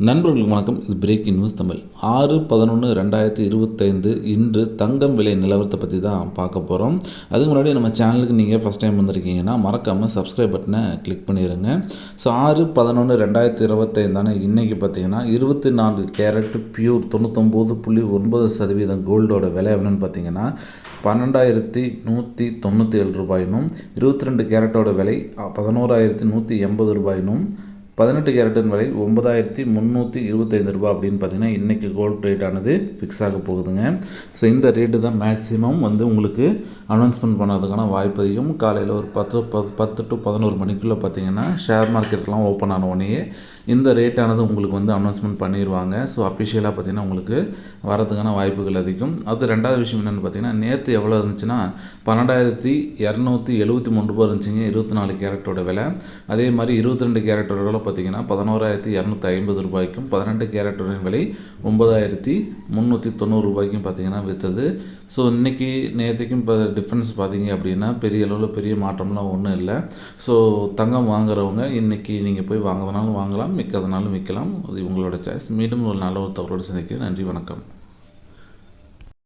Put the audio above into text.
நண்பர்களுக்கு வணக்கம். இது பிரேக்கிங் நியூஸ் தமிழ் ஆறு பதினொன்று ரெண்டாயிரத்தி இருபத்தைந்து இன்று தங்கம் விலை நிலவரத்தை பற்றி தான் பார்க்க போகிறோம் அதுக்கு முன்னாடி நம்ம சேனலுக்கு நீங்கள் ஃபஸ்ட் டைம் வந்திருக்கீங்கன்னா மறக்காமல் சப்ஸ்கிரைப் பட்டனை கிளிக் பண்ணிடுங்க ஸோ ஆறு பதினொன்று ரெண்டாயிரத்தி இருபத்தைந்தான இன்றைக்கி பார்த்தீங்கன்னா இருபத்தி நான்கு கேரட் பியூர் தொண்ணூத்தொம்பது புள்ளி ஒன்பது சதவீதம் கோல்டோட விலை எவ்வளோன்னு பார்த்தீங்கன்னா பன்னெண்டாயிரத்தி நூற்றி தொண்ணூற்றி ஏழு ரூபாயினும் இருபத்தி ரெண்டு கேரட்டோட விலை பதினோராயிரத்தி நூற்றி எண்பது ரூபாயினும் பதினெட்டு கேரட்டின் விலை ஒன்பதாயிரத்தி முந்நூற்றி இருபத்தைந்து ரூபா அப்படின்னு பார்த்தீங்கன்னா இன்றைக்கி கோல்ட் ஆனது ஃபிக்ஸ் ஆக போகுதுங்க. ஸோ இந்த ரேட்டு தான் மேக்ஸிமம் வந்து உங்களுக்கு அனௌன்ஸ்மெண்ட் பண்ணதுக்கான வாய்ப்பு அதிகம். காலையில் ஒரு பத்து பத்து பத்து டு பதினோரு மணிக்குள்ளே பார்த்தீங்கன்னா ஷேர் மார்க்கெட்லாம் ஓப்பன் ஆன உடனே இந்த ரேட்டானது உங்களுக்கு வந்து அனௌன்ஸ்மெண்ட் பண்ணிடுவாங்க ஸோ அஃபிஷியலாக பார்த்தீங்கன்னா உங்களுக்கு வரதுக்கான வாய்ப்புகள் அதிகம். அது ரெண்டாவது விஷயம் என்னென்னு பார்த்தீங்கன்னா நேற்று எவ்வளோ இருந்துச்சுன்னா பன்னெண்டாயிரத்தி இரநூத்தி எழுபத்தி மூணு ரூபா இருந்துச்சுங்க இருபத்தி நாலு கேரட்டோட விலை. அதே மாதிரி இருபத்தி ரெண்டு கேரட்டோட விலை பார்த்திங்கன்னா பதினோராயிரத்தி இரநூத்தி ஐம்பது ரூபாய்க்கும் பதினெட்டு கேரட்டோட விலை ஒம்பதாயிரத்தி முந்நூற்றி தொண்ணூறு ரூபாய்க்கும் பார்த்தீங்கன்னா விற்றது. ஸோ இன்றைக்கி நேற்றுக்கும் இப்போ டிஃப்ரென்ஸ் பார்த்தீங்க அப்படின்னா பெரிய அளவில் பெரிய மாற்றம்லாம் ஒன்றும் இல்லை. ஸோ தங்கம் வாங்குறவங்க இன்றைக்கி நீங்கள் போய் வாங்குறதுனாலும் வாங்கலாம் விற்கிறதுனாலும் விற்கலாம். அது உங்களோட சாய்ஸ் மீண்டும் ஒரு நல்ல ஒரு தகவலோடு சந்திக்கிறேன். நன்றி வணக்கம்.